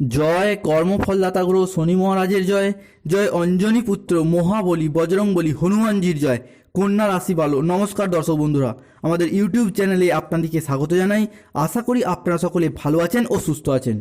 জয় কর্মফলদাতা গ্রহ শনি মহারাজের জয় জয় অঞ্জনী পুত্র মহাবলী বজরংবলী হনুমানজির জয়, কন্যা রাশি বালো নমস্কার দর্শক বন্ধুরা, আমাদের ইউটিউব চ্যানেলে আপনাদেরকে স্বাগত জানাই। আশা করি আপনারা সকলে ভালো আছেন ও সুস্থ আছেন।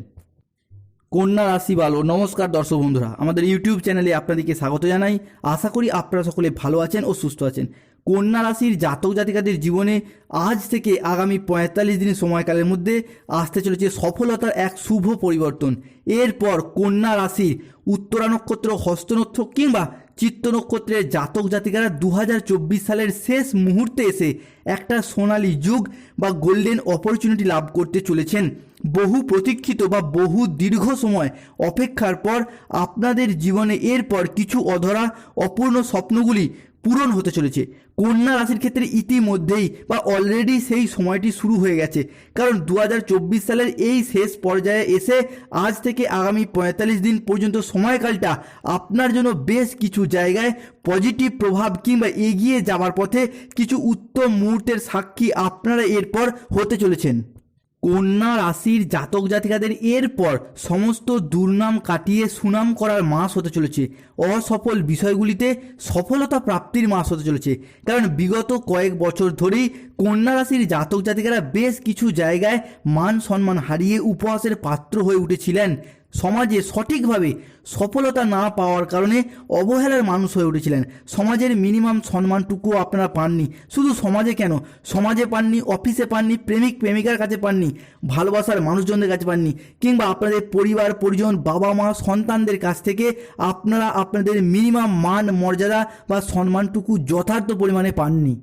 কন্যা রাশি বালো নমস্কার দর্শক বন্ধুরা, আমাদের ইউটিউব চ্যানেলে আপনাদেরকে স্বাগত জানাই। আশা করি আপনারা সকলে ভালো আছেন ও সুস্থ আছেন। কন্যা রাশির জাতক জাতিকাদের জীবনে আজ থেকে আগামী পঁয়তাল্লিশ দিনের সময়কালের মধ্যে আসতে চলেছে সফলতার এক শুভ পরিবর্তন। এরপর কন্যা রাশির উত্তরা নক্ষত্র হস্ত নক্ষত্র কিংবা চিত্ত নক্ষত্রের জাতক জাতিকারা দু হাজার চব্বিশ সালের শেষ মুহূর্তে এসে একটা সোনালী যুগ বা গোল্ডেন অপরচুনিটি লাভ করতে চলেছেন। বহু প্রতীক্ষিত বা বহু দীর্ঘ সময় অপেক্ষার পর আপনাদের জীবনে এরপর কিছু অধরা অপূর্ণ স্বপ্নগুলি পূরণ হতে চলেছে। কন্যা রাশির ক্ষেত্রে ইতিমধ্যেই বা অলরেডি সেই সময়টি শুরু হয়ে গেছে। কারণ দু হাজার চব্বিশ সালের এই শেষ পর্যায়ে এসে আজ থেকে আগামী পঁয়তাল্লিশ দিন পর্যন্ত সময়কালটা আপনার জন্য বেশ কিছু জায়গায় পজিটিভ প্রভাব কিংবা এগিয়ে যাবার পথে কিছু উত্তম মুহূর্তের সাক্ষী আপনারা এরপর হতে চলেছেন। কন্যা রাশির জাতক জাতিকাদের এরপর সমস্ত দুর্নাম কাটিয়ে সুনাম করার মাস হতে চলেছে। অসফল বিষয়গুলিতে সফলতা প্রাপ্তির মাস হতে চলেছে। কারণ বিগত কয়েক বছর ধরেই কন্যা রাশির জাতক জাতিকারা বেশ কিছু জায়গায় মান সম্মান হারিয়ে উপহাসের পাত্র হয়ে উঠেছিলেন। সমাজে সঠিকভাবে সফলতা না পাওয়ার কারণে অবহেলার মানুষ হয়ে উঠেছিলেন। সমাজের মিনিমাম সম্মানটুকুও আপনারা পাননি। শুধু সমাজে কেন? সমাজে পাননি, অফিসে পাননি, প্রেমিক, প্রেমিকার কাছে পাননি, ভালোবাসার মানুষজনদের কাছে পাননি, কিংবা আপনাদের পরিবার, পরিজন বাবা মা সন্তানদের কাছ থেকে আপনারা আপনাদের মিনিমাম মান, মর্যাদা বা সম্মানটুকু যথার্থ পরিমাণে পাননি।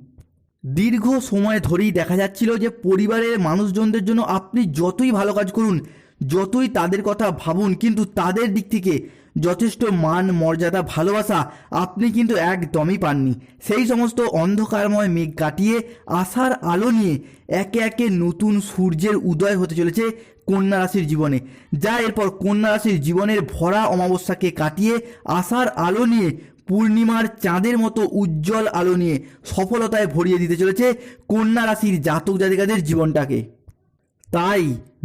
দীর্ঘ সময় ধরেই দেখা যাচ্ছিল যে পরিবারের মানুষজনদের জন্য আপনি যতই ভালো কাজ করুন যতই তাদের কথা ভাবুন, কিন্তু তাদের দিক থেকে যথেষ্ট মান, মর্যাদা, ভালোবাসা আপনি কিন্তু একদমই পাননি। সেই সমস্ত অন্ধকারময় মেঘ কাটিয়ে, আশার আলো নিয়ে একে একে নতুন সূর্যের উদয় হতে চলেছে কন্যা রাশির জীবনে। যা এরপর কন্যা রাশির জীবনের ভরা অমাবস্যাকে কাটিয়ে, আশার আলো নিয়ে, পূর্ণিমার চাঁদের মতো উজ্জ্বল আলো নিয়ে সফলতায় ভরিয়ে দিতে চলেছে কন্যা রাশির জাতক জাতিকাদের জীবনটাকে। তাই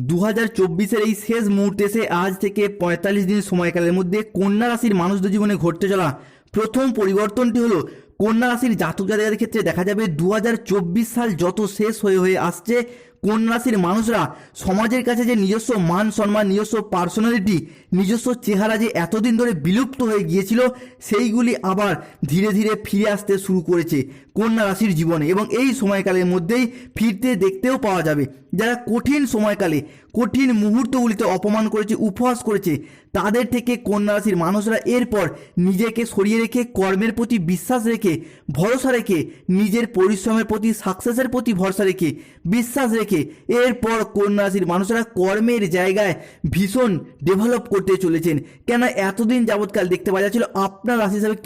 দু হাজার চব্বিশের এই শেষ মুহূর্তে এসে আজ থেকে পঁয়তাল্লিশ দিন সময়কালের মধ্যে কন্যা রাশির মানুষদের জীবনে ঘটতে চলা প্রথম পরিবর্তনটি হলো কন্যা রাশির জাতক জাতকের ক্ষেত্রে দেখা যাবে দু হাজার চব্বিশ সাল যত শেষ হয়ে হয়ে আসছে কন্যা রাশির মানুষরা সমাজের কাছে যে নিজস্ব মান, সম্মান, নিজস্ব পার্সোনালিটি নিজস্ব চেহারা যে এতদিন ধরে বিলুপ্ত হয়ে গিয়েছিল, সেইগুলি আবার ধীরে ধীরে ফিরে আসতে শুরু করেছে কন্যা রাশির জীবনে। এবং এই সময়কালের মধ্যেই ফিরতে দেখতেও পাওয়া যাবে। যারা কঠিন সময়কালে কঠিন মুহূর্তগুলিতে অপমান করেছে, উপহাস করেছে। তাদের থেকে কন্যা রাশির মানুষরা এরপর নিজেকে সরিয়ে রেখে, কর্মের প্রতি বিশ্বাস রেখে, ভরসা রেখে, নিজের পরিশ্রমের প্রতি সাকসেসের প্রতি ভরসা রেখে, বিশ্বাস রেখে এরপর কন্যা রাশির মানুষরা কর্মের জায়গায় ভীষণ ডেভেলপ করতে চলেছেন। কেন এতদিন যাবৎকাল দেখতে পাওয়া যাচ্ছিল, আপনার রাশি হিসাবে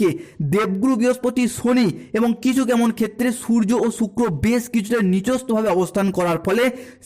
দেবগুরু, বৃহস্পতি, শনি এবং কিছু কেমন ক্ষেত্রে সূর্য ও শুক্র বেশ কিছুটা নিচস্থভাবে অবস্থান করার ফলে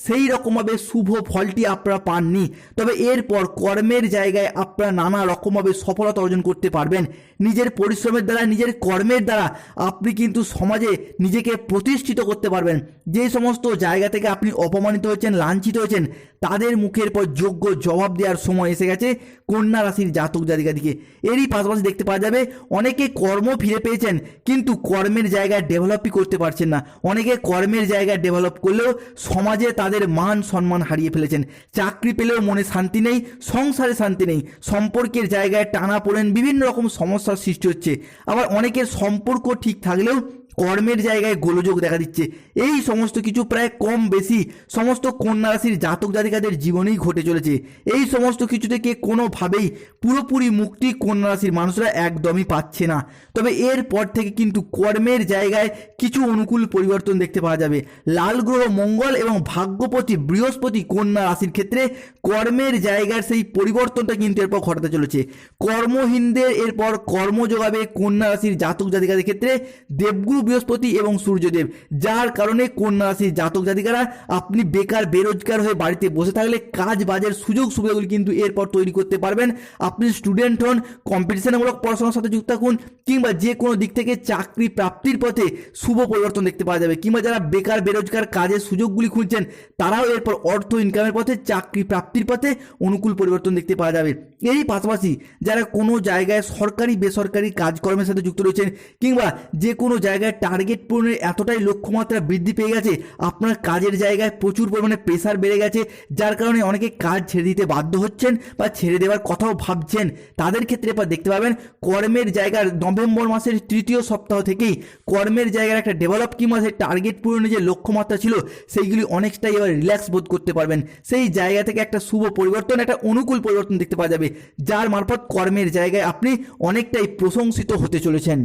সেই রকমভাবে শুভ ফলটি আপনারা পাননি, তবে এরপর কর্মের জায়গায় আপনারা নানা রকমভাবে সফলতা অর্জন করতে পারবেন। নিজের পরিশ্রমের দ্বারা, নিজের কর্মের দ্বারা আপনি কিন্তু সমাজে নিজেকে প্রতিষ্ঠিত করতে পারবেন। যে সমস্ত জায়গা থেকে আপনি অপমানিত হয়েছেন, লাঞ্ছিত হয়েছেন, তাদের মুখের পর যোগ্য জবাব দেওয়ার সময় এসে গেছে কন্যা রাশির জাতক জাতিকাদিকে। এরই পাশাপাশি দেখতে পাওয়া যাবে, অনেকে কর্ম ফিরে পেয়েছেন, কিন্তু কর্মের জায়গায় ডেভেলপই করতে পারছেন না। অনেকে কর্মের জায়গায় ডেভেলপ করলেও সমাজে তাদের মান সম্মান হারিয়ে ফেলেছেন। চাকরি পেলেও মনে শান্তি নেই, সংসারে শান্তি নেই, সম্পর্কের জায়গায় টানা পড়েন, বিভিন্ন রকম সমস্যার সৃষ্টি হচ্ছে। আবার অনেকের সম্পর্ক ঠিক থাকলেও কর্মের জায়গায় গোলযোগ দেখা দিচ্ছে। এই সমস্ত কিছু প্রায় কম বেশি সমস্ত কন্যা রাশির জাতক জাতিকাদের জীবনেই ঘটে চলেছে। এই সমস্ত কিছু থেকে কোনোভাবেই পুরোপুরি মুক্তি কন্যা রাশির মানুষরা একদমই পাচ্ছে না। তবে এরপর থেকে কিন্তু কর্মের জায়গায় কিছু অনুকূল পরিবর্তন দেখতে পাওয়া যাবে। লাল গ্রহ, মঙ্গল এবং ভাগ্যপতি, বৃহস্পতি কন্যা রাশির ক্ষেত্রে কর্মের জায়গার সেই পরিবর্তনটা কিন্তু এরপর ঘটাতে চলেছে। কর্মহীনদের এরপর কর্ম যোগাবে কন্যা রাশির জাতক জাতিকাদের ক্ষেত্রে। দেবগুরু বৃহস্পতি এবং সূর্যদেব, যার কারণে কন্যা রাশির জাতক জাতিকারা আপনি বেকার, বেরোজগার হয়ে বাড়িতে বসে থাকলে কাজ বাজের সুযোগ সুবিধাগুলি কিন্তু এরপর তৈরি করতে পারবেন। আপনি স্টুডেন্ট হন কম্পিটিশনমূলক পড়াশোনার সাথে যুক্ত থাকুন, কিংবা যে কোনো দিক থেকে চাকরি প্রাপ্তির পথে শুভ পরিবর্তন দেখতে পাওয়া যাবে, কিংবা যারা বেকার, বেরোজগার কাজের সুযোগগুলি খুঁজছেন, তারাও এরপর অর্থ ইনকামের পথে, চাকরি প্রাপ্তির পথে অনুকূল পরিবর্তন দেখতে পাওয়া যাবে। এরই পাশাপাশি যারা কোনো জায়গায় সরকারি, বেসরকারি কাজকর্মের সাথে যুক্ত রয়েছেন, কিংবা যে কোনো জায়গায় টার্গেট পূরণের এতটাই লক্ষ্যমাত্রা বৃদ্ধি পেয়ে গেছে, আপনার কাজের জায়গায় প্রচুর পরিমাণে প্রেসার বেড়ে গেছে, যার কারণে অনেকে কাজ ছেড়ে দিতে বাধ্য হচ্ছেন বা ছেড়ে দেওয়ার কথাও ভাবছেন। তাদের ক্ষেত্রে এবার দেখতে পাবেন, কর্মের জায়গার নভেম্বর মাসের তৃতীয় সপ্তাহ থেকেই কর্মের জায়গার একটা ডেভেলপ কি সেই টার্গেট পূরণের যে লক্ষ্যমাত্রা ছিল, সেইগুলি অনেকটাই এবার রিল্যাক্স বোধ করতে পারবেন। সেই জায়গা থেকে একটা শুভ পরিবর্তন, একটা অনুকূল পরিবর্তন দেখতে পাওয়া যাবে, যার মারফত কর্মের জায়গায় আপনি অনেকটাই প্রশংসিত হতে চলেছেন।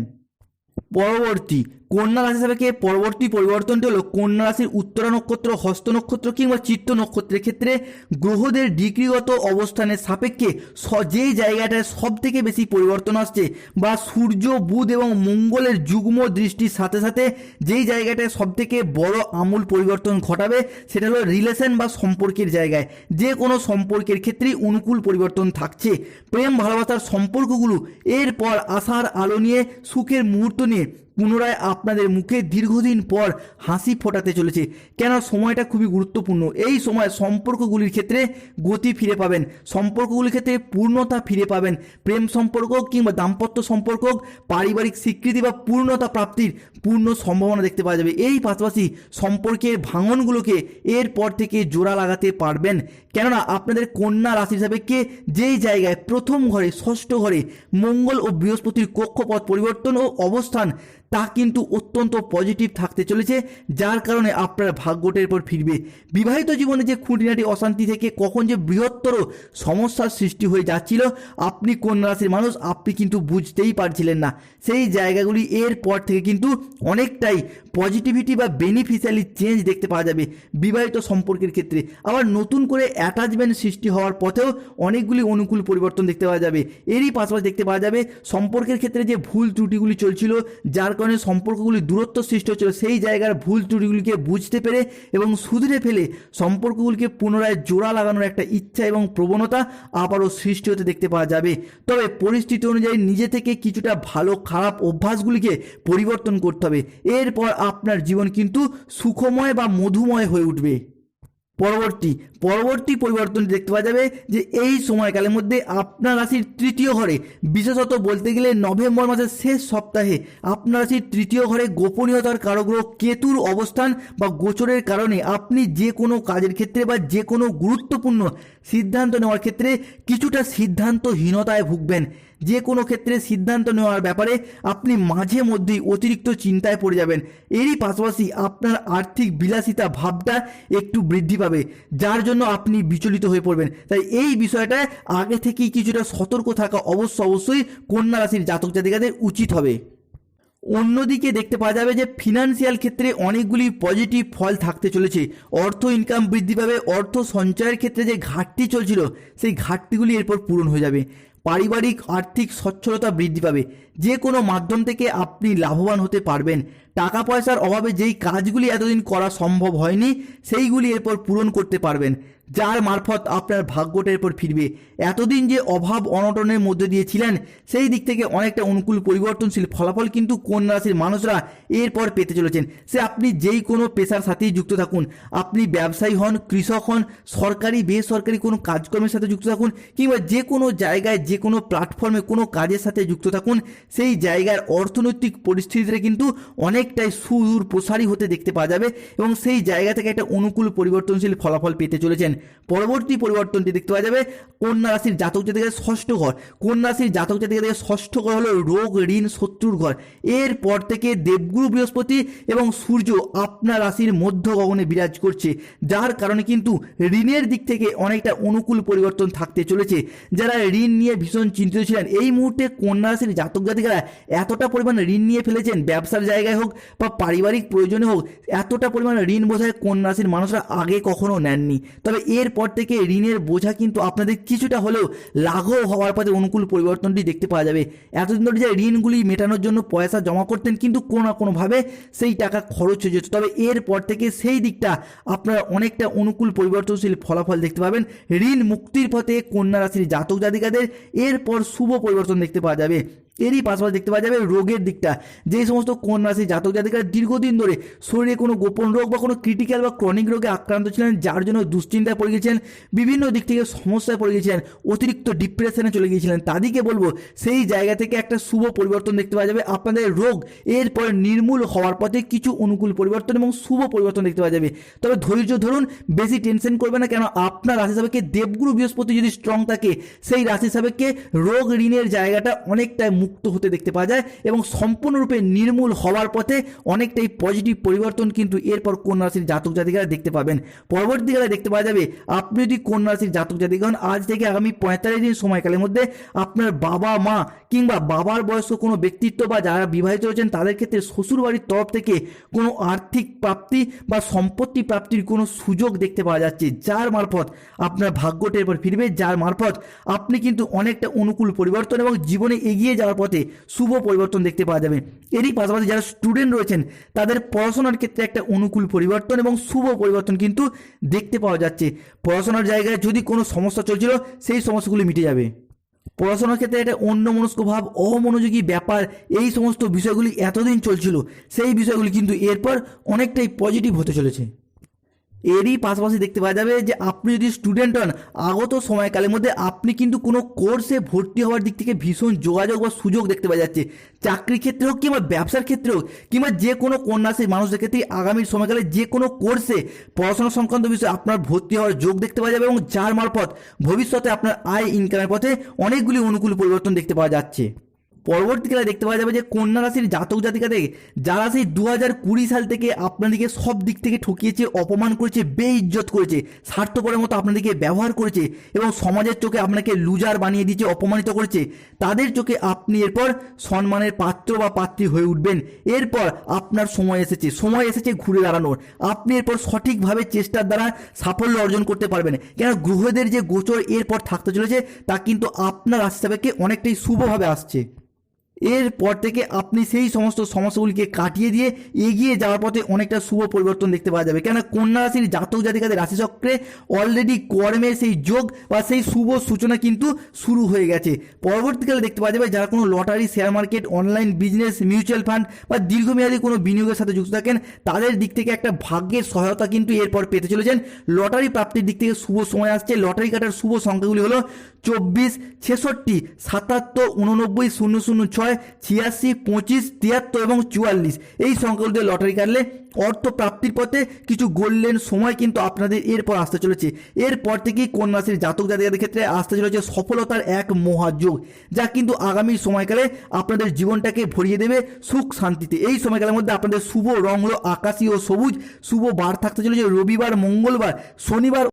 পরবর্তী কন্যা রাশি সাপেক্ষে পরবর্তী পরিবর্তনটি হলো কন্যা রাশির উত্তরা নক্ষত্র, হস্ত নক্ষত্র কিংবা চিত্ত নক্ষত্রের ক্ষেত্রে গ্রহদের ডিগ্রিগত অবস্থানের সাপেক্ষে যেই জায়গাটায় সব থেকে বেশি পরিবর্তন আসছে বা সূর্য, বুধ এবং মঙ্গলের যুগ্ম দৃষ্টির সাথে সাথে যেই জায়গাটায় সব থেকে বড় আমূল পরিবর্তন ঘটাবে সেটা হলো রিলেশন বা সম্পর্কের জায়গায়। যে কোনো সম্পর্কের ক্ষেত্রেই অনুকূল পরিবর্তন থাকছে। প্রেম, ভালোবাসার সম্পর্কগুলো এরপর আশার আলো নিয়ে সুখের মুহূর্ত নিয়ে পুনরায় আপনাদের মুখে দীর্ঘদিন পর হাসি ফোটাতে চলেছে। কেন সময়টা খুবই গুরুত্বপূর্ণ? এই সময় সম্পর্কগুলির ক্ষেত্রে গতি ফিরে পাবেন। সম্পর্কগুলির ক্ষেত্রে পূর্ণতা ফিরে পাবেন। প্রেম সম্পর্ক কিংবা দাম্পত্য সম্পর্ক পারিবারিক স্বীকৃতি বা পূর্ণতা প্রাপ্তির পূর্ণ সম্ভাবনা দেখতে পাওয়া যাবে। এই পাশাপাশি সম্পর্কের ভাঙনগুলোকে এরপর থেকে জোড়া লাগাতে পারবেন। কেননা আপনাদের কন্যা রাশি সাপেক্ষে যেই জায়গায় প্রথম ঘরে, ষষ্ঠ ঘরে মঙ্গল ও বৃহস্পতির কক্ষপথ পরিবর্তন ও অবস্থান তা কিন্তু অত্যন্ত পজিটিভ থাকতে চলেছে, যার কারণে আপনার ভাগ্যটা এরপর ফিরবে। বিবাহিত জীবনে যে খুঁটিনাটি অশান্তি থেকে কখন যে বৃহত্তর সমস্যার সৃষ্টি হয়ে যাচ্ছিল, আপনি কন্যা রাশির মানুষ, আপনি কিন্তু বুঝতেই পারছিলেন না। সেই জায়গাগুলি এর পর থেকে কিন্তু অনেকটাই পজিটিভিটি বা বেনিফিশিয়ালি চেঞ্জ দেখতে পাওয়া যাবে বিবাহিত সম্পর্কের ক্ষেত্রে। আবার নতুন করে অ্যাটাচমেন্ট সৃষ্টি হওয়ার পথেও অনেকগুলি অনুকূল পরিবর্তন দেখতে পাওয়া যাবে। এরই পাশাপাশি দেখতে পাওয়া যাবে, সম্পর্কের ক্ষেত্রে যে ভুল ত্রুটিগুলি চলছিল, যার কারণে সম্পর্কগুলি দূরত্ব সৃষ্টি হচ্ছিল। সেই জায়গার ভুল ত্রুটিগুলিকে বুঝতে পেরে এবং শুধরে ফেলে সম্পর্কগুলিকে পুনরায় জোড়া লাগানোর একটা ইচ্ছা এবং প্রবণতা আবারও সৃষ্টি হতে দেখতে পাওয়া যাবে। তবে পরিস্থিতি অনুযায়ী নিজে থেকে কিছুটা ভালো খারাপ অভ্যাসগুলিকে পরিবর্তন করতে হবে। এরপর আপনার জীবন কিন্তু সুখময় বা মধুময় হয়ে উঠবে। পরবর্তী পরবর্তী পরিবর্তনটি দেখতে পাওয়া যাবে যে এই সময়কালের মধ্যে আপনার রাশির তৃতীয় ঘরে, বিশেষত বলতে গেলে নভেম্বর মাসের শেষ সপ্তাহে আপনার রাশির তৃতীয় ঘরে গোপনীয়তার কারগ্রহ কেতুর অবস্থান বা গোচরের কারণে আপনি যে কোনো কাজের ক্ষেত্রে বা যে কোনো গুরুত্বপূর্ণ সিদ্ধান্ত নেওয়ার ক্ষেত্রে কিছুটা সিদ্ধান্তহীনতায় ভুগবেন। যে কোনো ক্ষেত্রে সিদ্ধান্ত নেওয়ার ব্যাপারে আপনি মাঝে মধ্যেই অতিরিক্ত চিন্তায় পড়ে যাবেন। এরই পাশাপাশি আপনার আর্থিক বিলাসিতা ভাবটা একটু বৃদ্ধি পাবে। যার জন্য আপনি বিচলিত হয়ে পড়বেন। তাই এই বিষয়টায় আগে থেকেই কিছুটা সতর্ক থাকা অবশ্য অবশ্যই কন্যা রাশির জাতক জাতিকাদের উচিত হবে। অন্যদিকে দেখতে পাওয়া যাবে যে ফিনান্সিয়াল ক্ষেত্রে অনেকগুলি পজিটিভ ফল থাকতে চলেছে। অর্থ ইনকাম বৃদ্ধি পাবে, অর্থ সঞ্চয়ের ক্ষেত্রে যে ঘাটতি চলছিল, সেই ঘাটতিগুলি এরপর পূরণ হয়ে যাবে। পারিবারিক, আর্থিক সচ্ছলতা বৃদ্ধি পাবে। যে কোনো মাধ্যম থেকে আপনি লাভবান হতে পারবেন। টাকা পয়সার অভাবে যেই কাজগুলি এতদিন করা সম্ভব হয়নি, সেইগুলি এরপর পূরণ করতে পারবেন। যার মারফত আপনার ভাগ্যটার এরপর ফিরবে। এতদিন যে অভাব অনটনের মধ্যে দিয়ে ছিলেন, সেই দিক থেকে অনেকটা অনুকূল পরিবর্তনশীল ফলাফল কিন্তু কন্যা রাশির মানুষরা এরপর পেতে চলেছেন। সে আপনি যেই কোনো পেশার সাথেই যুক্ত থাকুন। আপনি ব্যবসায়ী হন, কৃষক হন, সরকারি, বেসরকারি কোনো কাজকর্মের সাথে যুক্ত থাকুন কিংবা যে কোনো জায়গায়, যে কোনো প্ল্যাটফর্মে কোনো কাজের সাথে যুক্ত থাকুন, সেই জায়গার অর্থনৈতিক পরিস্থিতিতে কিন্তু অনেকটাই সুদূর প্রসারী হতে দেখতে পাওয়া যাবে এবং সেই জায়গা থেকে একটা অনুকূল পরিবর্তনশীল ফলাফল পেতে চলেছেন। পরবর্তী পরিবর্তনটি দেখতে পাওয়া যাবে। কন্যা রাশির জাতক জাতিকাদের ষষ্ঠ ঘর। কন্যা রাশির জাতক জাতিকাদের ষষ্ঠ ঘর হলো রোগ, ঋণ, শত্রুর ঘর। এরপর থেকে দেবগুরু বৃহস্পতি এবং সূর্য আপনার রাশির মধ্য গগনে বিরাজ করছে। যার কারণে কিন্তু ঋণের দিক থেকে অনেকটা অনুকূল পরিবর্তন থাকতে চলেছে। যারা ঋণ নিয়ে ভীষণ চিন্তিত ছিলেন, এই মুহূর্তে কন্যা রাশির জাতক জাতিকারা এতটা পরিমাণ ঋণ নিয়ে ফেলেছেন, ব্যবসার জায়গায় হোক বা পারিবারিক প্রয়োজনে হোক, এতটা পরিমাণ ঋণ বোঝায় কন্যা রাশির মানুষরা আগে কখনো নেননি। তবে এরপর থেকে ঋণের বোঝা কিন্তু আপনাদের কিছুটা হলেও লাঘব হওয়ার পথে অনুকূল পরিবর্তনটি দেখতে পাওয়া যাবে। এতদিন ধরে যে ঋণগুলি মেটানোর জন্য পয়সা জমা করতেন কিন্তু কোনো না কোনোভাবে সেই টাকা খরচ হয়ে যেত। তবে এরপর থেকে সেই দিকটা আপনারা অনেকটা অনুকূল পরিবর্তনশীল ফলাফল দেখতে পাবেন। ঋণ মুক্তির পথে কন্যা রাশির জাতক জাতিকাদের এরপর শুভ পরিবর্তন দেখতে পাওয়া যাবে। এরই পাশাপাশি দেখতে পাওয়া যাবে রোগের দিকটা। যে সমস্ত কোন রাশি জাতক জাতিকারা দীর্ঘদিন ধরে শরীরে কোনো গোপন রোগ বা কোনো ক্রিটিক্যাল বা ক্রনিক রোগে আক্রান্ত ছিলেন, যার জন্য দুশ্চিন্তায় পড়ে গিয়েছেন বিভিন্ন দিক থেকে সমস্যায় পড়ে গিয়েছিলেন, অতিরিক্ত ডিপ্রেশনে চলে গিয়েছিলেন। তাদেরকে বলব, সেই জায়গা থেকে একটা শুভ পরিবর্তন দেখতে পাওয়া যাবে। আপনাদের রোগ এরপর নির্মূল হওয়ার পথে কিছু অনুকূল পরিবর্তন এবং শুভ পরিবর্তন দেখতে পাওয়া যাবে। তবে ধৈর্য ধরুন, বেশি টেনশন করবে না, কেন আপনার রাশি সাপেক্ষে দেবগুরু বৃহস্পতি যদি স্ট্রং থাকে, সেই রাশি সাপেক্ষে রোগ ঋণের জায়গাটা অনেকটাই মুক্ত হতে দেখতে পাওয়া যায় এবং সম্পূর্ণরূপে নির্মূল হওয়ার পথে অনেকটাই পজিটিভ পরিবর্তন কিন্তু এরপর কন্যা রাশির জাতক জাতিকারা দেখতে পাবেন। পরবর্তীকালে দেখতে পাওয়া যাবে, আপনি যদি কন্যা রাশির জাতক জাতিকা হন, আজ থেকে আগামী পঁয়তাল্লিশ দিন সময়কালের মধ্যে আপনার বাবা মা কিংবা বাবার বয়স্ক কোনো ব্যক্তিত্ব বা যারা বিবাহিত রয়েছেন, তাদের ক্ষেত্রে শ্বশুরবাড়ির তরফ থেকে কোনো আর্থিক প্রাপ্তি বা সম্পত্তি প্রাপ্তির কোনো সুযোগ দেখতে পাওয়া যাচ্ছে, যার মারফত আপনার ভাগ্যটা এরপর ফিরবে, যার মারফত আপনি কিন্তু অনেকটা অনুকূল পরিবর্তন এবং জীবনে এগিয়ে যাওয়ার পথে শুভ পরিবর্তন দেখতে পাওয়া যাবে। এরই পাশাপাশি যারা স্টুডেন্ট রয়েছেন, তাদের পড়াশোনার ক্ষেত্রে একটা অনুকূল পরিবর্তন এবং শুভ পরিবর্তন কিন্তু দেখতে পাওয়া যাচ্ছে। পড়াশোনার জায়গায় যদি কোনো সমস্যা চলছিল, সেই সমস্যাগুলি মিটে যাবে। পড়াশোনার ক্ষেত্রে একটা অন্য মনস্ক ভাব, অমনোযোগী ব্যাপার, এই সমস্ত বিষয়গুলি এতদিন চলছিল, সেই বিষয়গুলি কিন্তু এরপর অনেকটাই পজিটিভ হতে চলেছে। এরই পাশাপাশি দেখতে পাওয়া যাবে যে আপনি যদি স্টুডেন্ট হন, আগত সময়কালের মধ্যে আপনি কিন্তু কোনো কোর্সে ভর্তি হওয়ার দিক থেকে ভীষণ যোগাযোগ বা সুযোগ দেখতে পাওয়া যাচ্ছে। চাকরির ক্ষেত্রে হোক কিংবা ব্যবসার ক্ষেত্রে হোক, কিংবা যে কোনো কন্যাশ্রী মানুষদের ক্ষেত্রে আগামী সময়কালে যে কোনো কোর্সে পড়াশোনা সংক্রান্ত বিষয়ে আপনার ভর্তি হওয়ার যোগ দেখতে পাওয়া যাবে এবং যার মারফত ভবিষ্যতে আপনার আয় ইনকামের পথে অনেকগুলি অনুকূল পরিবর্তন দেখতে পাওয়া যাচ্ছে। পরবর্তীকালে দেখতে পাওয়া যাবে যে কন্যা রাশির জাতক জাতিকাদের, যারা সেই দু হাজার কুড়ি সাল থেকে আপনাদেরকে সব দিক থেকে ঠকিয়েছে, অপমান করেছে, বেইজ্জত করেছে, স্বার্থপরের মতো আপনাদেরকে ব্যবহার করেছে এবং সমাজের চোখে আপনাকে লুজার বানিয়ে দিয়েছে, অপমানিত করেছে, তাদের চোখে আপনি এরপর সম্মানের পাত্র বা পাত্রী হয়ে উঠবেন। এরপর আপনার সময় এসেছে সময় এসেছে ঘুরে দাঁড়ানোর। আপনি এরপর সঠিকভাবে চেষ্টার দ্বারা সাফল্য অর্জন করতে পারবেন। কেন গ্রহদের যে গোচর এরপর থাকতে চলেছে, তা কিন্তু আপনার রাশি সাপেক্ষে অনেকটাই শুভভাবে আসছে। এরপর থেকে আপনি সেই সমস্ত সমস্যাগুলিকে কাটিয়ে দিয়ে এগিয়ে যাওয়ার পথে অনেকটা শুভ পরিবর্তন দেখতে পাওয়া যাবে। কেন কন্যা রাশির জাতক জাতিকাদের রাশিচক্রে অলরেডি কর্মের সেই যোগ বা সেই শুভ সূচনা কিন্তু শুরু হয়ে গেছে। পরবর্তীকালে দেখতে পাওয়া যাবে, যারা কোনো lottery share market online business mutual fund বা দীর্ঘমেয়াদী কোনো বিনিয়োগের সাথে যুক্ত থাকেন, তাদের দিক থেকে একটা ভাগ্যের সহায়তা কিন্তু এরপর পেতে চলেছেন। লটারি প্রাপ্তির দিক থেকে শুভ সময় আসছে। লটারি কাটার শুভ সংখ্যাগুলি হলো চব্বিশ, ছেষট্টি, সাতাত্তর উননব্বই শূন্য শূন্য, ছয় ছিয়াশি, পঁচিশ, তিয়াত্তর এবং চুয়াল্লিশ। এই সংখ্যাগুলো দিয়ে লটারি কাটলে অর্থ প্রাপ্তির পথে কিছু গোল্ডেন সময় কিন্তু আপনাদের এরপর আসতে চলেছে। এরপর থেকেই কন্যা রাশির জাতক জাতিকাদের ক্ষেত্রে আসতে চলেছে সফলতার এক মহাযোগ, যা কিন্তু আগামী সময়কালে আপনাদের জীবনটাকে ভরিয়ে দেবে সুখ শান্তিতে। এই সময়কালের মধ্যে আপনাদের শুভ রং হলো আকাশী ও সবুজ, শুভ বার থাকতে চলেছে রবিবার, মঙ্গলবার, শনিবার